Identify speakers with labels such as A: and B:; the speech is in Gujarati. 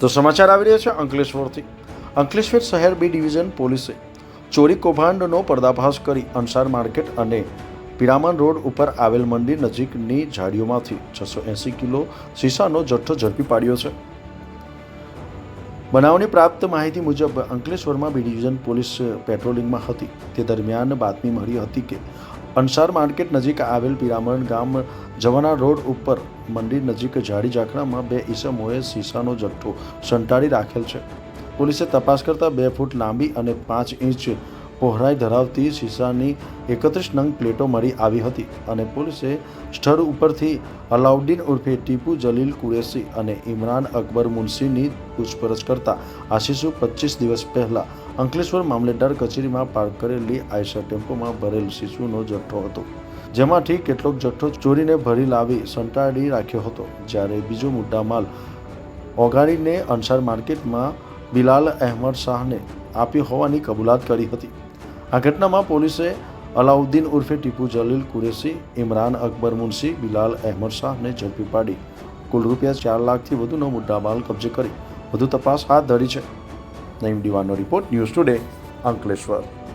A: તો સમાચાર આવી રહ્યા છે અંકલેશ્વરથી. અંકલેશ્વર શહેર બી ડિવિઝન પોલીસે ચોરી કૌભાંડનો પર્દાફાશ કરી અંસાર માર્કેટ અને પિરામણ રોડ ઉપર આવેલ મંદિર નજીકની ઝાડીઓમાંથી છસો એંસી કિલો સીસાનો જથ્થો ઝડપી પાડ્યો છે. બનાવની પ્રાપ્ત માહિતી મુજબ અંકલેશ્વરમાં બી ડિવિઝન પોલીસ પેટ્રોલિંગમાં હતી. તે દરમિયાન બાતમી મળી હતી કે અંસાર માર્કેટ નજીક આવેલ પિરામણ ગામ જવાના રોડ ઉપર મંદિર નજીક ઝાડી ઝાંખડામાં બે ઈસમોએ શીશાનો જથ્થો સંટાડી રાખેલ છે. પોલીસે તપાસ કરતાં બે ફૂટ લાંબી અને પાંચ ઇંચ પહોળાઈ ધરાવતી સીસાની એકત્રીસ નંગ પ્લેટો મળી આવી હતી અને પોલીસે સ્થળ ઉપરથી અલાઉદ્દીન ઉર્ફે ટીપુ જલીલ કુરેશી અને ઇમરાન અકબર મુનશીની પૂછપરછ કરતા આશીષુ પચીસ દિવસ પહેલાં અંકલેશ્વર મામલેદાર કચેરીમાં પાર્ક કરેલી આયશર ટેમ્પોમાં ભરેલ શિશુનો જથ્થો હતો. જેમાંથી કેટલોક જથ્થો ચોરીને ભરી લાવી સંતાડી રાખ્યો હતો. જ્યારે બીજો મુદ્દામાલ ઓગાડીને અંસાર માર્કેટમાં બિલાલ અહેમદ શાહને આપ્યો હોવાની કબૂલાત કરી હતી. આ ઘટનામાં પોલીસે અલાઉદ્દીન ઉર્ફે ટીપુ જલીલ કુરેશી, ઇમરાન અકબર મુનશી, બિલાલ અહેમદ શાહને ઝડપી પાડી. કુલ રૂપિયા ચાર લાખથી વધુનો મુદ્દામાલ કબજે કરી વધુ તપાસ હાથ ધરી છે. નઈમ દિવાનો રિપોર્ટ ન્યૂઝ ટુડે અંકલેશ્વર.